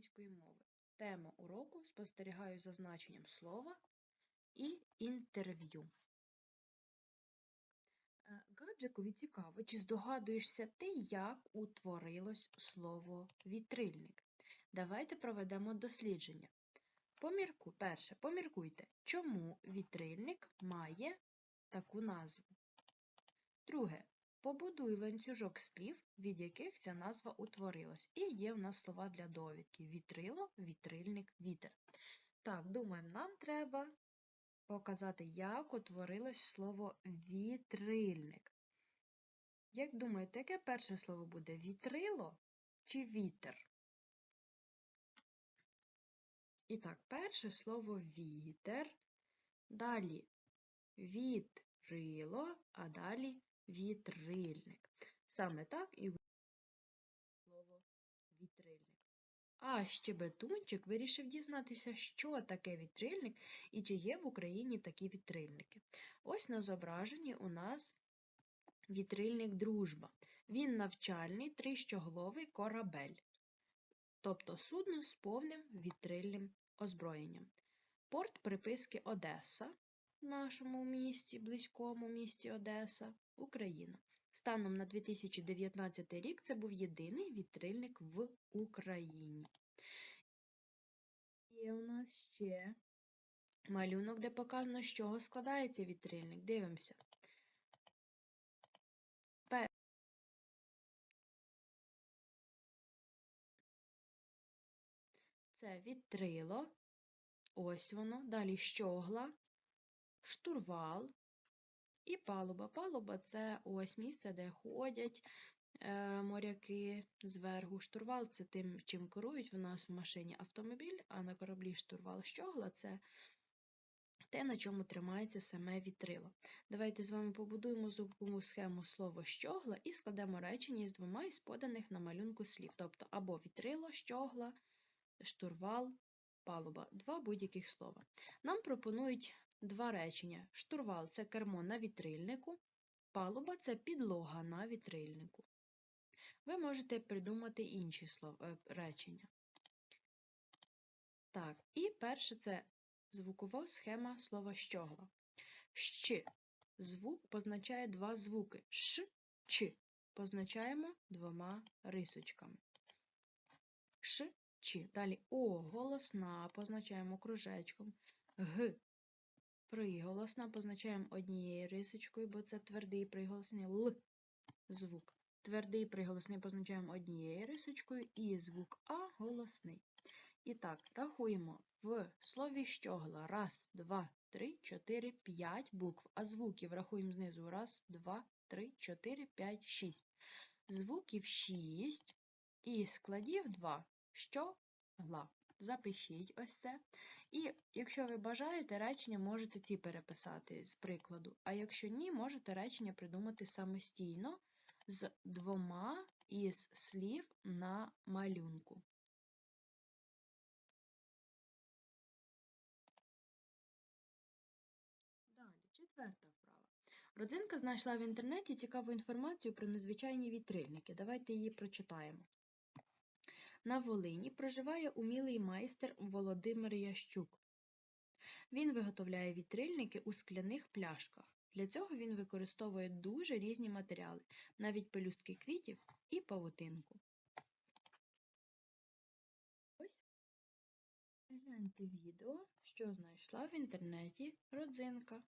української мови. Тема уроку спостерігаю за значенням слова і інтерв'ю. Е, Гаджикові цікаво, чи здогадуєшся ти, як утворилось слово вітрильник? Давайте проведемо дослідження. Помірку, перше, поміркуйте, чому вітрильник має таку назву. Друге, побудуй ланцюжок слів, від яких ця назва утворилась. І є в нас слова для довідки: вітрило, вітрильник, вітер. Так, думаємо, нам треба показати, як утворилось слово вітрильник. Як думаєте, яке перше слово буде вітрило чи вітер? І так, перше слово вітер, далі вітрило, а далі вітрильник. Саме так і слово вітрильник. А щебетунчик вирішив дізнатися, що таке вітрильник і чи є в Україні такі вітрильники. Ось на зображенні у нас вітрильник дружба. Він навчальний трищоголовий корабель, тобто судно з повним вітрильним озброєнням. Порт приписки Одеса нашому місті, близькому місті Одеса, Україна. Станом на 2019 рік це був єдиний вітрильник в Україні. Є у нас ще малюнок, де показано, з чого складається вітрильник. Дивимося. Це вітрило, ось воно, далі щогла, штурвал і палуба. Палуба це ось місце, де ходять е, моряки зверху. Штурвал це тим, чим керують в нас в машині автомобіль, а на кораблі штурвал щогла це те, на чому тримається саме вітрило. Давайте з вами побудуємо звукову схему слова щогла і складемо речення із двома із поданих на малюнку слів, тобто або вітрило, щогла штурвал, палуба два будь-яких слова. Нам пропонують два речення. Штурвал це кермо на вітрильнику, палуба це підлога на вітрильнику. Ви можете придумати інші слова, е, речення. Так, і перше це звукова схема слова щогла. Щ. Звук позначає два звуки. Ш, Ч. Позначаємо двома рисочками. Ш, Ч. Далі О голосна позначаємо кружечком. Г. Приголосна позначаємо однією рисочкою, бо це твердий приголосний Л звук. Твердий приголосний позначаємо однією рисочкою і звук А голосний. І так, рахуємо в слові щогла. Раз, два, три, чотири, п'ять букв. А звуків рахуємо знизу. Раз, два, три, чотири, п'ять, шість. Звуків шість і складів два. Щогла. Запишіть ось це. І якщо ви бажаєте, речення можете ці переписати з прикладу. А якщо ні, можете речення придумати самостійно з двома із слів на малюнку. Далі, четверта вправа. Родзинка знайшла в інтернеті цікаву інформацію про незвичайні вітрильники. Давайте її прочитаємо. На Волині проживає умілий майстер Володимир Ящук. Він виготовляє вітрильники у скляних пляшках. Для цього він використовує дуже різні матеріали, навіть пелюстки квітів і павутинку. Ось гляньте відео, що знайшла в інтернеті родзинка.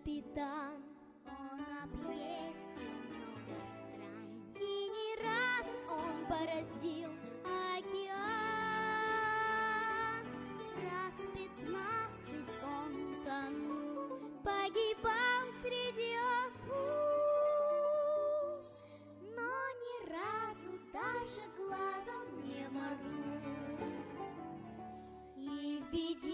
Капитан, он объездил много стран, и не раз он бороздил океан. Раз пятнадцать он тонул, погибал среди акул, но ни разу даже глазом не моргнул. И в беде,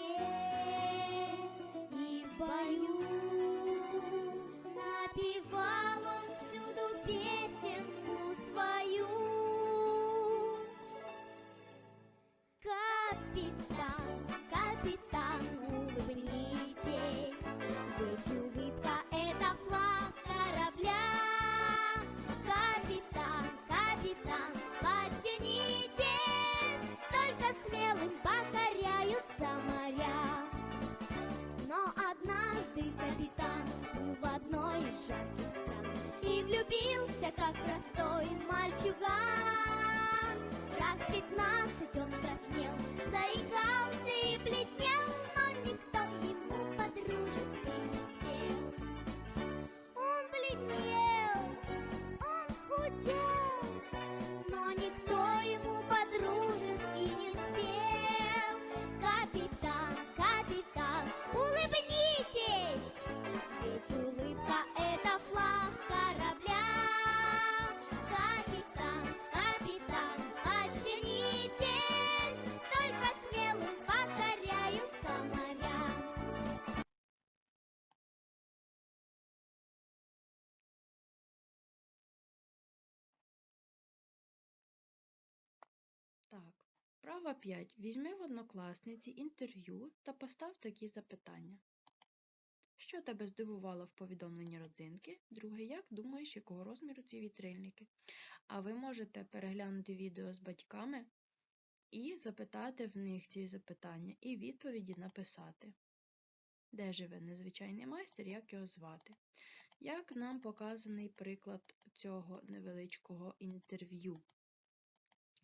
Так, права 5. Візьми в однокласниці інтерв'ю та постав такі запитання. Що тебе здивувало в повідомленні родзинки? Друге, як думаєш, якого розміру ці вітрильники? А ви можете переглянути відео з батьками і запитати в них ці запитання, і відповіді написати. Де живе незвичайний майстер, як його звати? Як нам показаний приклад цього невеличкого інтерв'ю?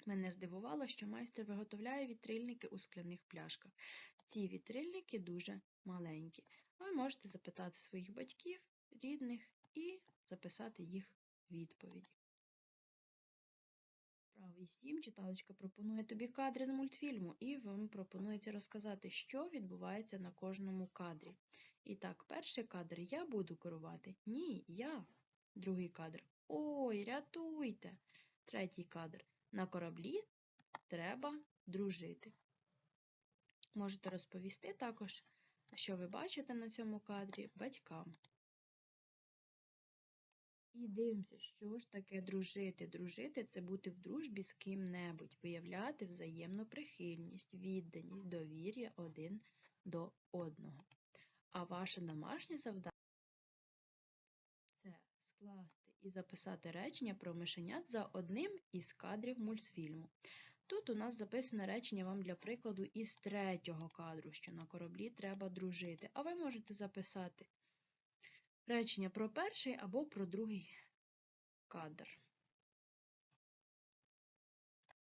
Мене здивувало, що майстер виготовляє вітрильники у скляних пляшках. Ці вітрильники дуже маленькі. Ви можете запитати своїх батьків, рідних і записати їх відповіді. Правий 7 читалочка пропонує тобі кадри з мультфільму, і вам пропонується розказати, що відбувається на кожному кадрі. І так, перший кадр я буду керувати. Ні, я. Другий кадр. Ой, рятуйте. Третій кадр. На кораблі треба дружити. Можете розповісти також, що ви бачите на цьому кадрі батькам. І дивимося, що ж таке дружити. Дружити це бути в дружбі з ким-небудь, виявляти взаємну прихильність, відданість, довір'я один до одного. А ваше домашнє завдання це скласти і записати речення про мишенят за одним із кадрів мультфільму. Тут у нас записане речення вам для прикладу із третього кадру, що на кораблі треба дружити. А ви можете записати речення про перший або про другий кадр.